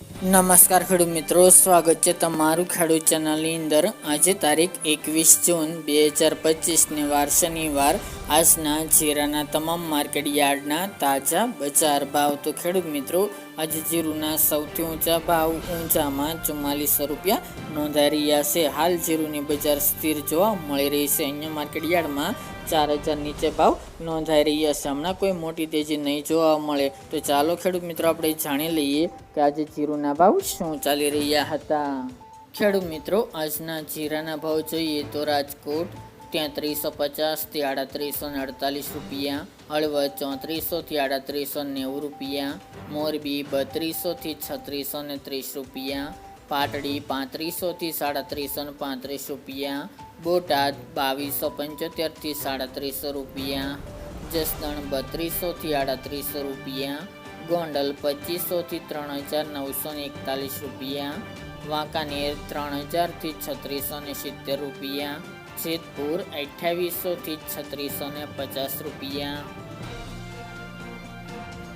નમસ્કાર ખેડૂત મિત્રો, સ્વાગત છે તમારું ખેડૂત ચેનલની અંદર. આજે તારીખ એકવીસ જૂન બે હજાર પચીસને વાર શનિવાર. આજના જીરાના તમામ માર્કેટ યાર્ડના તાજા બજાર ભાવ. તો ખેડૂત મિત્રો, આજે જીરુના સૌથી ઊંચા ભાવ ઊંચામાં ચુમ્માલીસો રૂપિયા નોંધાઈ રહ્યા છે. હાલ જીરુની બજાર સ્થિર જોવા મળી રહી છે. અહીંયા માર્કેટ યાર્ડમાં ચાર હજાર નીચે ભાવ નોંધાઈ રહ્યા છે. હમણાં કોઈ મોટી તેજી નહીં જોવા મળે. તો ચાલો ખેડૂત મિત્રો, આપણે જાણી લઈએ કે આજે જીરુના ભાવ શું ચાલી રહ્યા હતા. ખેડૂત મિત્રો, આજના જીરાના ભાવ જોઈએ તો રાજકોટ ત્યાં ત્રીસો પચાસથી આડત્રીસો ને અડતાલીસ રૂપિયા હળવદ ચોત્રીસોથી આડત્રીસો નેવું રૂપિયા, મોરબી બત્રીસોથી છત્રીસો ને ત્રીસ રૂપિયા પાટડી પાંત્રીસોથી સાડત્રીસો ને પાંત્રીસ રૂપિયા. બોટાદ બાવીસો પંચોતેરથી સાડત્રીસો રૂપિયા. જસદણ બત્રીસોથી આડત્રીસો રૂપિયા. ગોંડલ પચીસોથી ત્રણ હજાર નવસો ને એકતાલીસ રૂપિયા. વાંકાનેર ત્રણ હજારથી છત્રીસો ને સિત્તેર રૂપિયા. જેતપુર અઠ્યાવીસોથી છત્રીસો ને પચાસ રૂપિયા.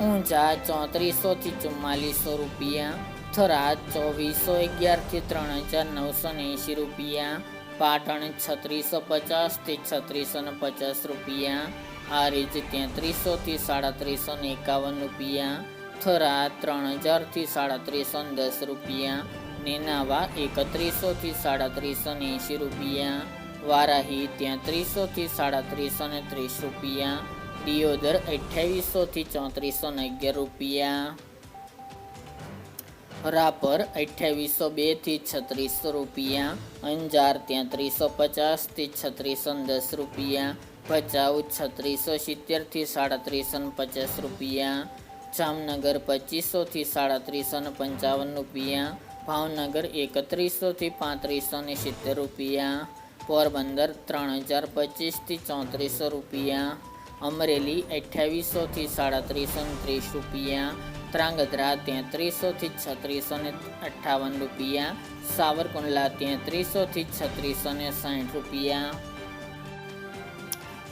ઊંઝા ચોત્રીસોથી ચુમ્માલીસો રૂપિયા થરાદ ચોવીસો અગિયારથી ત્રણ હજાર નવસો એંશી રૂપિયા પાટણ છત્રીસો પચાસથી છત્રીસો ને પચાસ રૂપિયા હારીજ તેત્રીસોથી સાડત્રીસો ને એકાવન રૂપિયા થરા ત્રણ હજારથી સાડત્રીસો ને દસ રૂપિયા નેનાવા એકત્રીસોથી સાડત્રીસો ને એંશી રૂપિયા વારાહી તેત્રીસોથી સાડત્રીસો ને ત્રીસ રૂપિયા દિયોદર અઠ્યાવીસોથી ચોત્રીસો ને અગિયાર રૂપિયા. રાપર અઠ્યાવીસો બેથી છત્રીસો રૂપિયા. અંજાર તેત્રીસો પચાસથી છત્રીસો દસ રૂપિયા. ભચાઉ છત્રીસો સિત્તેરથી સાડત્રીસો પચાસ રૂપિયા. જામનગર પચીસોથી સાડત્રીસો પંચાવન રૂપિયા. ભાવનગર એકત્રીસોથી પાંત્રીસો ને સિત્તેર રૂપિયા. પોરબંદર ત્રણ હજાર પચીસથી ચોત્રીસો રૂપિયા. અમરેલી અઠ્યાવીસોથી સાડત્રીસો ને ત્રીસ રૂપિયા ત્રાંગધ્રા તેત્રીસોથી છત્રીસો ને અઠ્ઠાવન રૂપિયા, સાવરકુંડલા તેત્રીસોથી છત્રીસો ને સાઠ રૂપિયા.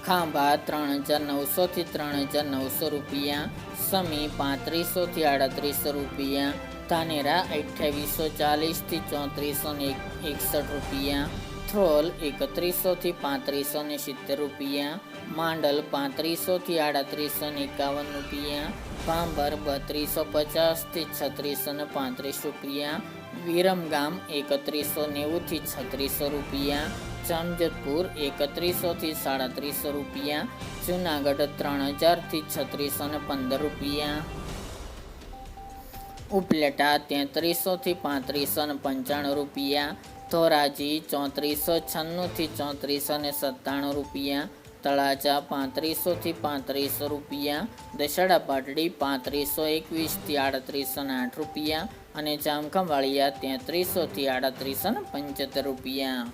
ખાંભા ત્રણ હજાર નવસોથી ત્રણ હજાર નવસો રૂપિયા, સમી પાંત્રીસોથી આડત્રીસો રૂપિયા, ધાનેરા અઠ્યાવીસો ચાલીસથી ચોત્રીસો ને એકસઠ રૂપિયા થ્રોલ એકત્રીસોથી પાંત્રીસો ને સિત્તેર રૂપિયા, માંડલ પાંત્રીસોથી આડત્રીસો ને એકાવન રૂપિયા પાંબર બત્રીસો પચાસથી છત્રીસો ને પાંત્રીસ રૂપિયા, વિરમગામ એકત્રીસો નેવુંથી છત્રીસો રૂપિયા જામજતપુર એકત્રીસોથી સાડત્રીસો રૂપિયા, જુનાગઢ ત્રણ હજારથી છત્રીસો ને પંદર રૂપિયા. ઉપલેટા તેત્રીસોથી પાંત્રીસો ને પંચાણું રૂપિયા ધોરાજી ચોત્રીસો છન્નુંથી ચોત્રીસો ને સત્તાણું રૂપિયા, તળાજા પાંત્રીસોથી પાંત્રીસો રૂપિયા, દશેડા પાટડી પાંત્રીસો એકવીસથી આડત્રીસો ને આઠ રૂપિયા અને જામખંભાળિયા તેત્રીસોથી આડત્રીસો ને પંચોતેર રૂપિયા.